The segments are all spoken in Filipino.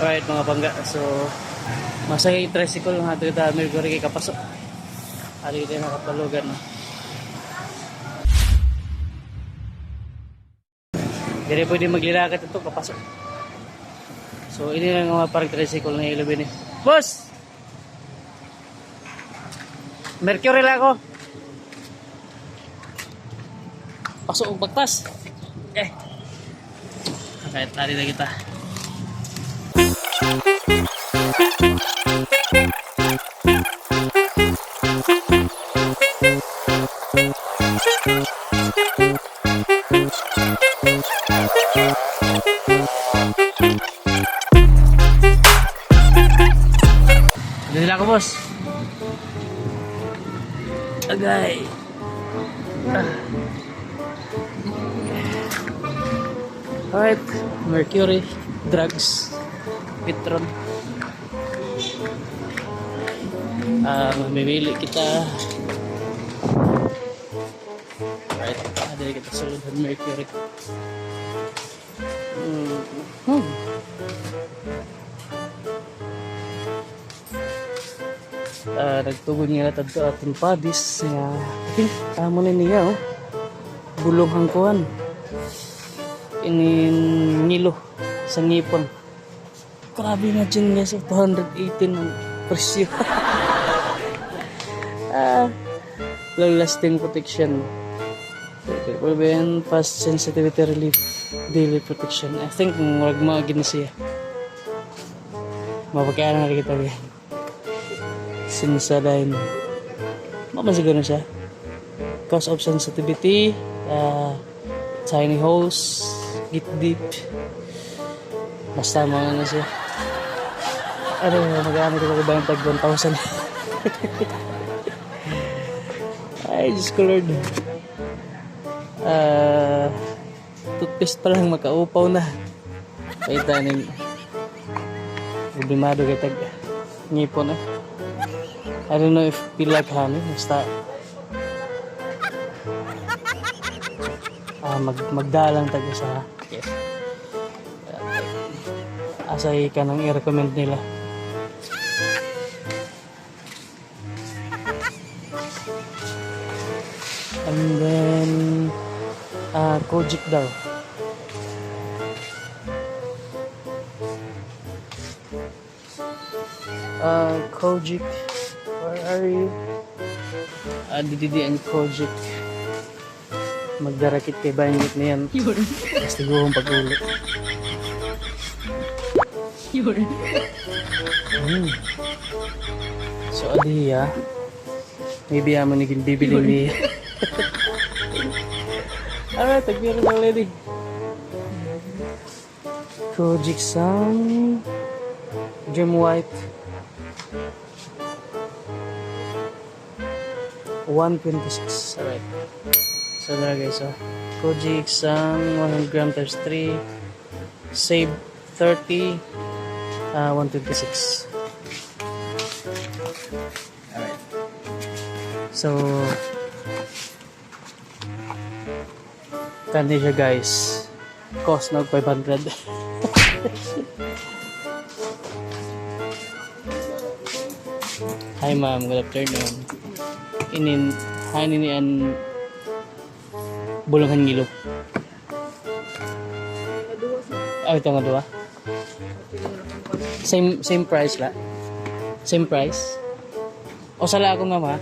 Alright mga bangga. So, masaya yung tricycle nga ito ito. Mercury kay kapasok. Ari ito nakapalugan. No? Hindi pwede maglilakad ito kapasok. So, ini lang mga parang tricycle na ilubin eh. Boss! Mercury lang ako. Pasok ang bagtas. Eh. Kahit tali na kita. Dito nila ako, boss. Agay. Ah. Alright, Mercury, drugs, Petron. Ah, mamimili kita. Alright, ada kita sulod ng Mercury. Hmm. Hmm. Ah, nagtugon nga natad to atong padis nga okay, amo na niya oh. Bulong hangkuhan. Inin nilo sa ngipon. Grabe na dyan guys, oh, 218 ang presyo. ah, long lasting protection. Okay, prevent fast sensitivity relief daily protection. I think murag mga gini siya. Mapagkaya na kita yan. Sinsadine. Mama siguro siya. Cause of sensitivity, uh, tiny holes, get deep. Basta mga ano siya. Ano, mag-aamit ko ba yung tag 1,000? Ay, Diyos ko Lord. Ah, toothpaste pa lang makaupaw na. Kaya taning problemado kay tag ngipon eh. I don't know if feel like honey. Basta ah, mag magdalang taga sa yes. Asay ka nang i-recommend nila. And then ah Kojic daw. Uh, Kojic, where are you? Ah, dididi ang Kojic. Magdarakit kay Bangit na yan. Yun. Basta guhong pag-ulit. Yun. Hmm. So, adiya. Maybe amo ni bibili ni... Alright, tagpiro na lady. Kojic Sun. Gem White. 126. Alright. So there guys, so Kojic Sun 100 gram times 3. Save 30. Uh, 126. Alright. So, kani siya guys. Cost na 500. Hi ma'am, good afternoon. Inin, hi nini an bulungan ngilo. Oh, ito nga dua. Same same price la. Same price. O sala ako nga ma.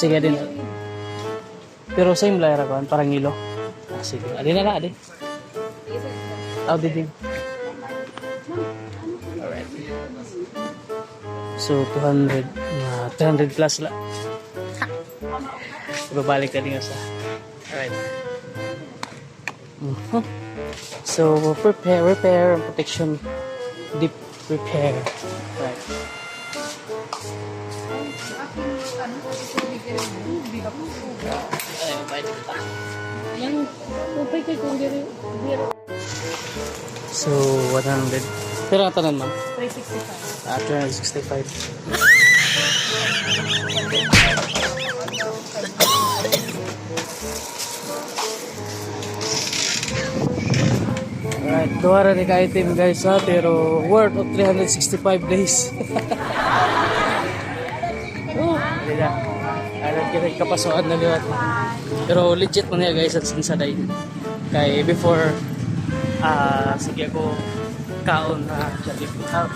Sige din. Pero same layera ko, parang ngilo. Ah, sige. Adi na na, adi. Oh, di din. Alright. So, 200. Uh, 300 plus la. Ibabalik ka din sa. Alright. Mhm. So, prepare, repair, and protection. Deep repair. Right. Ay, mabait kita. Yang, upay kay kung diri, diri. So, 100. Pero ang tanan ma'am? 365. Ah, 365. Alright, duwara ni ka-item guys ha, pero worth of 365 days. oh, na. Alam kita kapasuan na liwat. Pero legit man niya guys at sinsaday. Kay before, ah, sige ako kaon na sa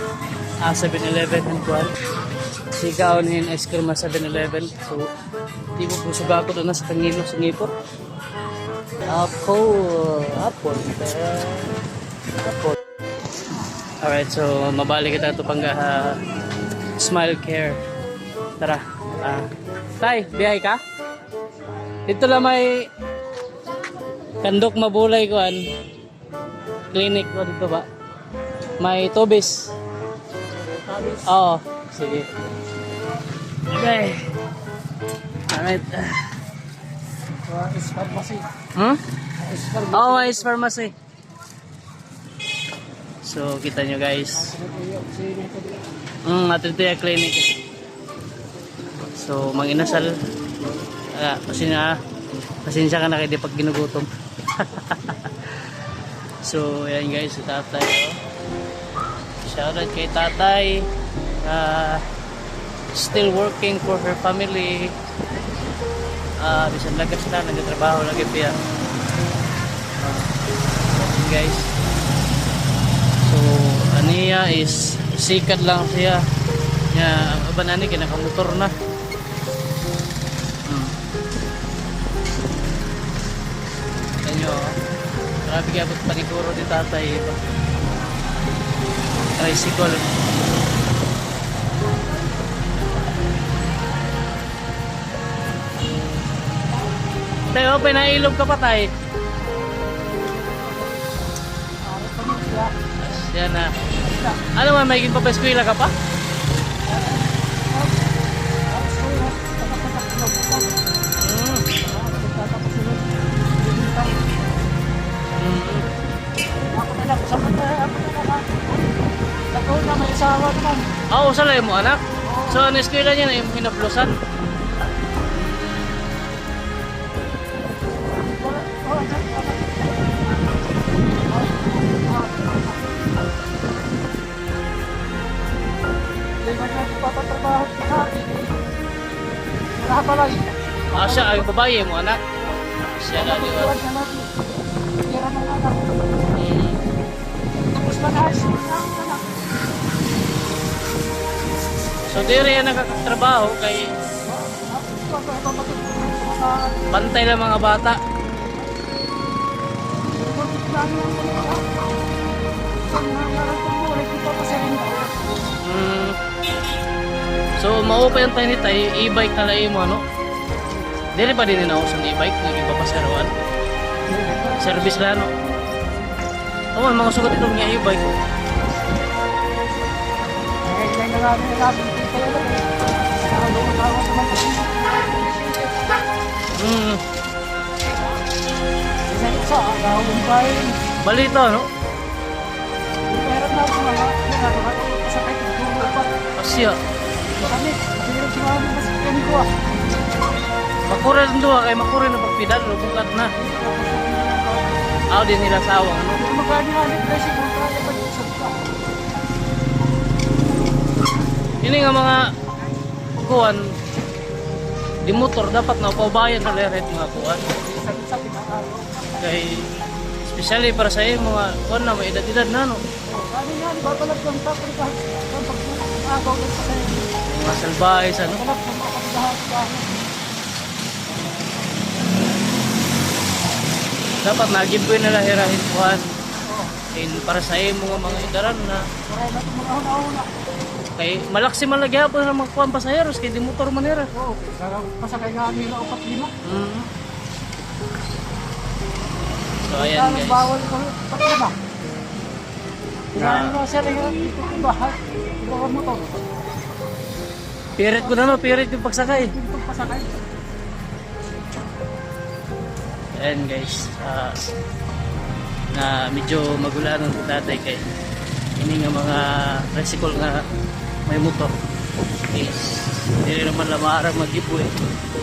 ah, 7-Eleven and kuhan. Si kaon yung ice cream sa 7-Eleven. So, di mo kung suga ako doon na sa Tangilo, sa Ngipot. Apple, uh, apple. Alright, so mabalik kita ito pang uh, smile care. Tara. Ah, tay, bihay ka? Dito lang may kandok mabulay ko an. Clinic ko dito ba? May tubis. Oo, sige. Okay. Alright. Uh, is pharmacy. Hmm? Is pharmacy. Oo, oh, is pharmacy. So, kita nyo guys. Mm, atin ito yung clinic. So, manginasal. Ah, pasensya, pasensya ka na kayo di pag ginugutom. so, yan guys, si tatay. Oh. Shoutout kay tatay. Ah, still working for her family. Ah, bisan lagas na, nagtatrabaho lagi piya. Ah, yun guys. So, aniya is sikat lang siya. Nya, ang uban ani kinakamotor na. Hmm. Kanyo, grabe kaya ba't paniguro ni tatay. Tricycle. Tayo, pinailog ka pa tayo. Yan na. Ano man, may pa eskwela ka pa? Asawa naman. Ah, oh, saan mo anak? So, ano eskwela niya na yung akin. Wala pa lang. Ah, siya, ay babae mo anak. Siya na natin. Tira na lang. Mm. So, di rin yan nakakatrabaho kay bantay lang mga bata. Mm. So, maupa yung tayo ni tayo, e-bike na mo, ano? Dili ba din na sa e-bike ng iba pa seruan? Service lang, no? Oo, mga sugat itong e-bike. Mm. Balito, no? Asya. Makural ng duha kay makural na pagpidal, bukat na. Aw din nila sa awang, ano? Ini nga mga kuwan di motor dapat na paubayan na leret mga kuwan. Kay especially para sa iyo mga kuwan na may edad-edad na no. Mga salbahe sa ano. Dapat nagiboy na lahirahin kuwan. In para sa iyo mga mga edaran na kay malaksi man lagi hapon ng mga kuwan pasaheros kay di motor man nila. Pasakay nga nila upat lima. Mm. So ayan guys. Bawal ko. Na, Yan mo sir, ko bahay. Ko motor. pirit ko na no, pirit yung pagsakay. Ito pasakay. Ayan guys. ah, na medyo magulanon si tatay kay ini nga mga tricycle nga may motor. Is hindi naman lamarang mag-ipo eh.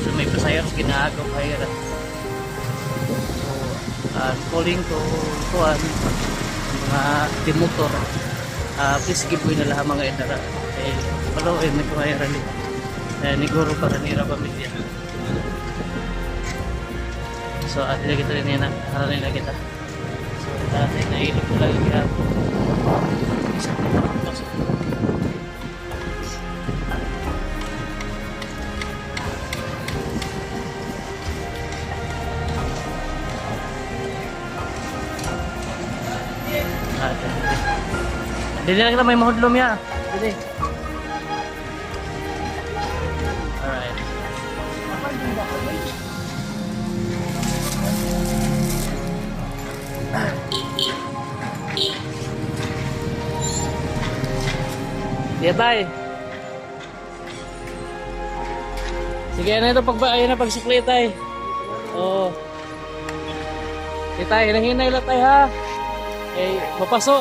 So may pasayros ginaagaw kaya. So uh, calling to kuan mga demotor uh, please give way na lang mga edara. Eh palo eh may kumaya rin eh niguro para nira pamilya so at uh, kita rin yan ano nila kita so dati nailip ko lang yung isang pasok Dili na kita may mahudlom ya. Dili. Alright. Yeah, bye. Sige, ano ito pag ayun na pagsikli tay. Oo. Sige tay, hinay lang tay ha. Eh, mapaso.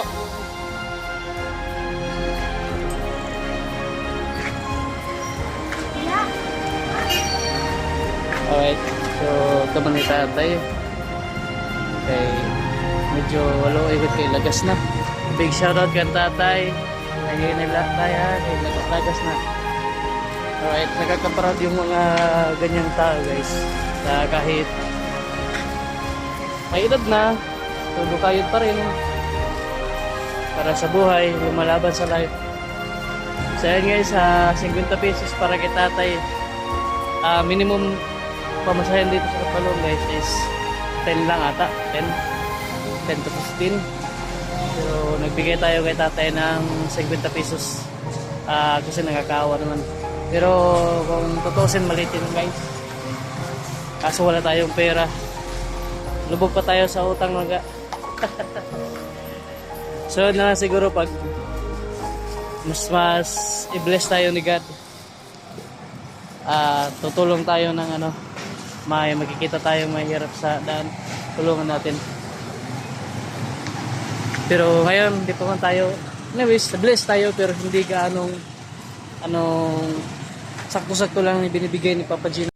Alright, so kaman ni tatay. Okay, medyo walo ikot kay lagas na. Big shoutout kay tatay. Ayun nila tayo, kay lagas, lagas na. Alright, nakakaparad yung mga ganyang tao guys. Na kahit may edad na, tulukayod pa rin. Para sa buhay, lumalaban sa life. So yun guys, sa 50 pesos para kay tatay. Ah, minimum pamasahin dito sa Kapalong guys is 10 lang ata. 10. 10 to 15. Pero nagbigay tayo kay tatay ng 50 pesos. Ah, kasi nakakawa naman. Pero kung tutusin maliit yun guys. Kaso wala tayong pera. Lubog pa tayo sa utang mga. so na lang siguro pag mas mas i-bless tayo ni God. Ah, tutulong tayo ng ano, may makikita tayong mahirap sa daan. Tulungan natin. Pero ngayon, hindi pa man tayo, anyways, blessed tayo pero hindi ka anong, sakto-sakto lang yung binibigay ni Papa Gino.